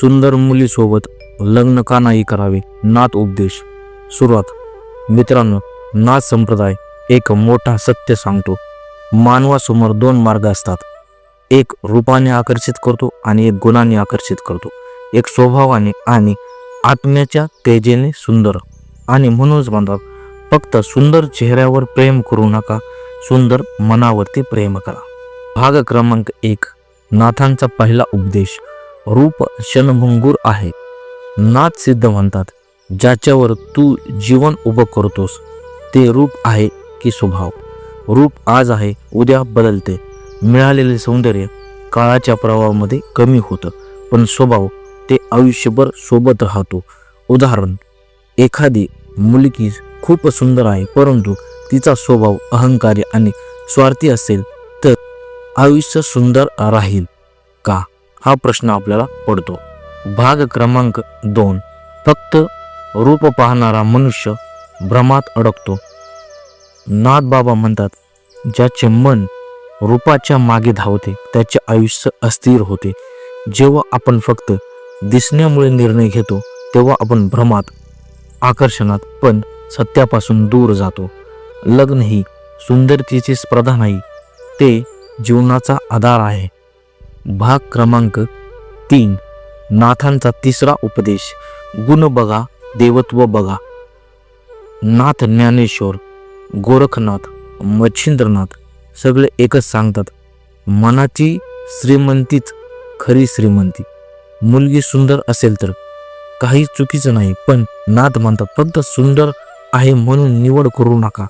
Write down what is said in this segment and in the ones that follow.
सुंदर मुलीसोबत लग्न का नाही करावे? नाथ उपदेश. सुरुवात. मित्रांनो नाथ संप्रदाय एक मोठा सत्य सांगतो. मानवासमोर दोन मार्ग असतात. एक रूपाने आकर्षित करतो आणि एक गुणाने आकर्षित करतो. एक स्वभावाने आणि आत्म्याच्या तेजेने सुंदर आणि म्हणूनच म्हणतात फक्त सुंदर चेहऱ्यावर प्रेम करू नका. सुंदर मनावरती प्रेम करा. भाग क्रमांक एक. नाथांचा पहिला उपदेश. रूप क्षणभंगूर आहे. नाथ सिद्ध म्हणतात ज्याच्यावर तू जीवन उभं करतोस ते रूप आहे की स्वभाव. रूप आज आहे उद्या बदलते. मिळालेले सौंदर्य काळाच्या प्रवाहामध्ये कमी होतं पण स्वभाव ते आयुष्यभर सोबत राहतो. उदाहरण एखादी मुलगी खूप सुंदर आहे परंतु तिचा स्वभाव अहंकारी आणि स्वार्थी असेल तर आयुष्य सुंदर राहील. हा प्रश्न आपल्याला पडतो. भाग क्रमांक दोन. फक्त रूप पाहणारा मनुष्य भ्रमात अडकतो. नाथ बाबा म्हणतात ज्याचे मन रूपाच्या मागे धावते त्याचे आयुष्य अस्थिर होते. जेव्हा आपण फक्त दिसण्यामुळे निर्णय घेतो तेव्हा आपण भ्रमात आकर्षणात पण सत्यापासून दूर जातो. लग्न ही सुंदरतेची स्पर्धा नाही ते जीवनाचा आधार आहे. भाग क्रमांक तीन. नाथांचा तिसरा उपदेश. गुण बघा देवत्व बघा. नाथ ज्ञानेश्वर गोरखनाथ मच्छिंद्रनाथ सगळे एकच सांगतात मनाची श्रीमंतीच खरी श्रीमंती. मुलगी सुंदर असेल तर काही चुकीचं नाही पण नाथ म्हणतात फक्त सुंदर आहे म्हणून निवड करू नका.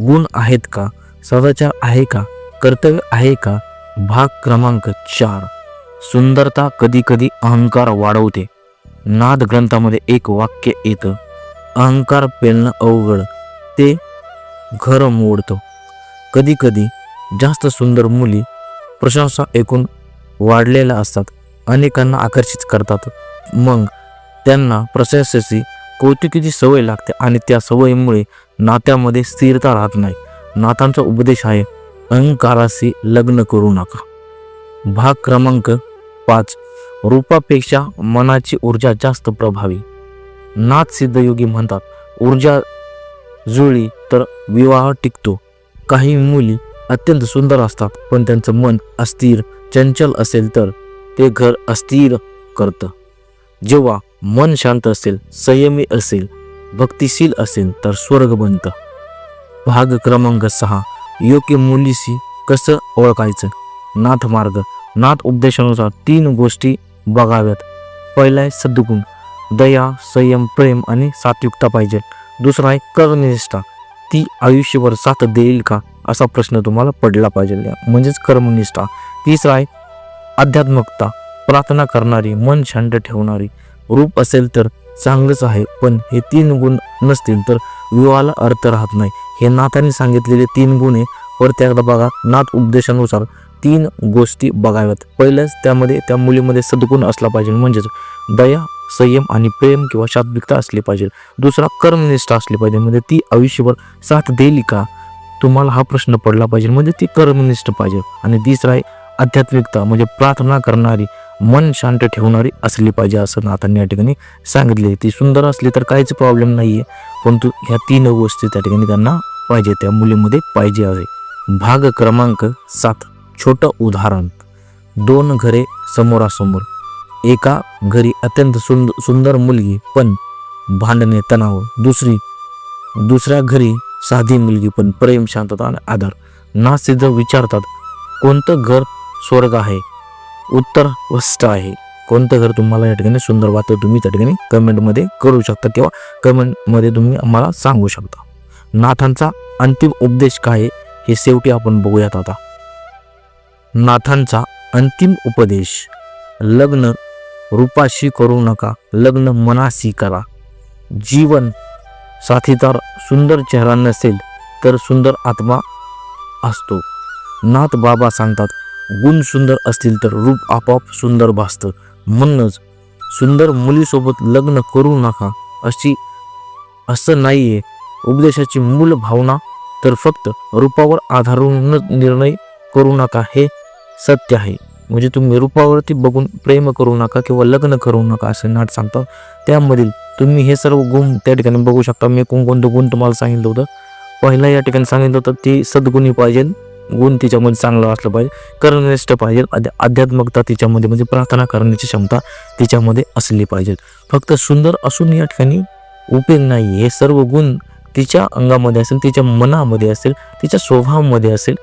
गुण आहेत का? सदाचार आहे का? कर्तव्य आहे का? भाग क्रमांक चार. सुंदरता कधी कधी अहंकार वाढवते. नाद ग्रंथामध्ये एक वाक्य येतं अहंकार पेलणं अवघड ते घर मोडतं. कधी कधी जास्त सुंदर मुली प्रशंसा ऐकून वाढलेल्या असतात अनेकांना आकर्षित करतात. मग त्यांना प्रशंसेची कौतुकीची सवय लागते आणि त्या सवयीमुळे नात्यामध्ये स्थिरता राहत नाही. नातांचा उपदेश आहे अहंकाराशी लग्न करू नका. भाग क्रमांक पाच. रूपापेक्षा मनाची ऊर्जा जास्त प्रभावी. नाथ सिद्धयोगी म्हणतात ऊर्जा जुळली तर विवाह टिकतो. काही मुली अत्यंत सुंदर असतात पण त्यांचं मन अस्थिर चंचल असेल तर ते घर अस्थिर करतं. जेव्हा मन शांत असेल संयमी असेल भक्तिशील असेल तर स्वर्ग बनतं. भाग क्रमांक सहा. योग्य मुलीशी कसं ओळखायचं? नाथ मार्ग. नाथ उपदेशानुसार तीन गोष्टी बघाव्यात. पहिला आहे सद्गुण. दया संयम प्रेम आणि सात्विकता पाहिजे. दुसरा आहे कर्मनिष्ठा. ती आयुष्यभर साथ देईल का असा प्रश्न तुम्हाला पडला पाहिजे. म्हणजेच कर्मनिष्ठा. तिसरा आहे आध्यात्मकता प्रार्थना करणारी मन शांत ठेवणारी. रूप असेल तर चांगलंच आहे पण हे तीन गुण नसतील तर विवाहाला अर्थ राहत नाही. हे नाथाने सांगितलेले तीन गुण आहे परत बघा नाथ उपदेशानुसार तीन गोष्टी बघाव्यात. पहिल्याच त्यामध्ये त्या मुलीमध्ये सद्गुण असला पाहिजे म्हणजेच दया संयम आणि प्रेम किंवा सात्विकता असली पाहिजे. दुसरा कर्मनिष्ठा असली पाहिजे म्हणजे ती आयुष्यभर साथ देईल का? तुम्हाला हा प्रश्न पडला पाहिजे म्हणजे ती कर्मनिष्ठ पाहिजे. आणि तिसरा आहे आध्यात्मिकता म्हणजे प्रार्थना करणारी. मन शांत ठेवणारी असली पाहिजे असं नाथांनी या ठिकाणी सांगितले. ती सुंदर असली तर काहीच प्रॉब्लेम नाही आहे परंतु ह्या तीन गोष्टी त्या ठिकाणी त्यांना पाहिजे. त्या मुलीमध्ये पाहिजे आहे. भाग क्रमांक सात. छोटं उदाहरण. दोन घरे समोरासमोर. एका घरी अत्यंत सुंद सुंदर मुलगी पण भांडणे तणाव. दुसरी दुसऱ्या घरी साधी मुलगी पण प्रेम शांतता आणि आधार ना सिद्ध विचारतात कोणतं घर स्वर्ग आहे? उत्तर वस्त आहे. कोणतं घर तुम्हाला या ठिकाणी सुंदर वाटतं तुम्ही त्या ठिकाणी कमेंटमध्ये करू शकता किंवा कमेंटमध्ये तुम्ही आम्हाला सांगू शकता. नाथांचा अंतिम उपदेश काय आहे? हे शेवटी आपण बघूयात आता. नाथांचा अंतिम उपदेश लग्न रूपाशी करू नका लग्न मनाशी करा. जीवन साथीदार सुंदर चेहरा नसेल तर सुंदर आत्मा असतो. नाथ बाबा सांगतात गुण सुंदर असतील तर रूप आपोआप सुंदर भासतं. म्हणूनच सुंदर मुलीसोबत लग्न करू नका अशी असं नाही आहे उपदेशाची मूल भावना तर फक्त रूपावर आधारूनच निर्णय करू नका हे सत्य आहे. म्हणजे तुम्ही रूपावरती बघून प्रेम करू नका किंवा लग्न करू नका असे नाट सांगतात त्यामधील तुम्ही हे सर्व गुण त्या ठिकाणी बघू शकता. मी कोणकोणते गुण तुम्हाला सांगितलं होतं. पहिला या ठिकाणी सांगितलं होतं ती सद्गुणी पाहिजे. गुण तिच्यामध्ये चांगलं असलं पाहिजे कर्मनिष्ठ पाहिजे आध्या- आध्यात्मकता तिच्यामध्ये म्हणजे प्रार्थना करण्याची क्षमता तिच्यामध्ये असली पाहिजे. फक्त सुंदर असून या ठिकाणी उपयोग नाही हे सर्व गुण तिच्या अंगामध्ये असेल तिच्या मनामध्ये असेल तिच्या स्वभावामध्ये असेल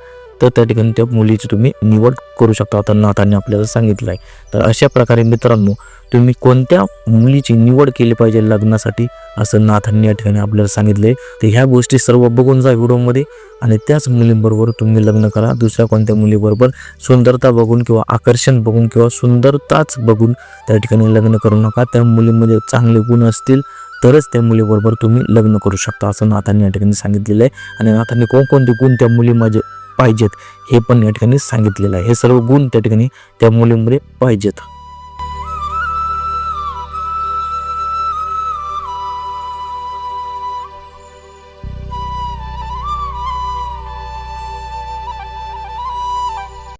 तर त्या ठिकाणी त्या मुलीची तुम्ही निवड करू शकता आता नाथांनी आपल्याला सांगितलं आहे. तर अशा प्रकारे मित्रांनो तुम्ही कोणत्या मुलीची निवड केली पाहिजे लग्नासाठी असं नाथांनी या ठिकाणी आपल्याला सांगितले तर ह्या गोष्टी सर्व बघून जा व्हिडिओमध्ये आणि त्याच मुलींबरोबर तुम्ही लग्न करा. दुसऱ्या कोणत्या मुलीबरोबर सुंदरता बघून किंवा आकर्षण बघून किंवा सुंदरताच बघून त्या ठिकाणी लग्न करू नका. त्या मुलीमध्ये चांगले गुण असतील तरच त्या मुलीबरोबर तुम्ही लग्न करू शकता असं नाथांनी या ठिकाणी सांगितलेलं आहे. आणि नाथांनी कोणकोणते गुण त्या मुलीमध्ये पाहिजेत हे पण या ठिकाणी सांगितलेलं आहे. हे सर्व गुण त्या ठिकाणी त्या मुलीमध्ये पाहिजेत.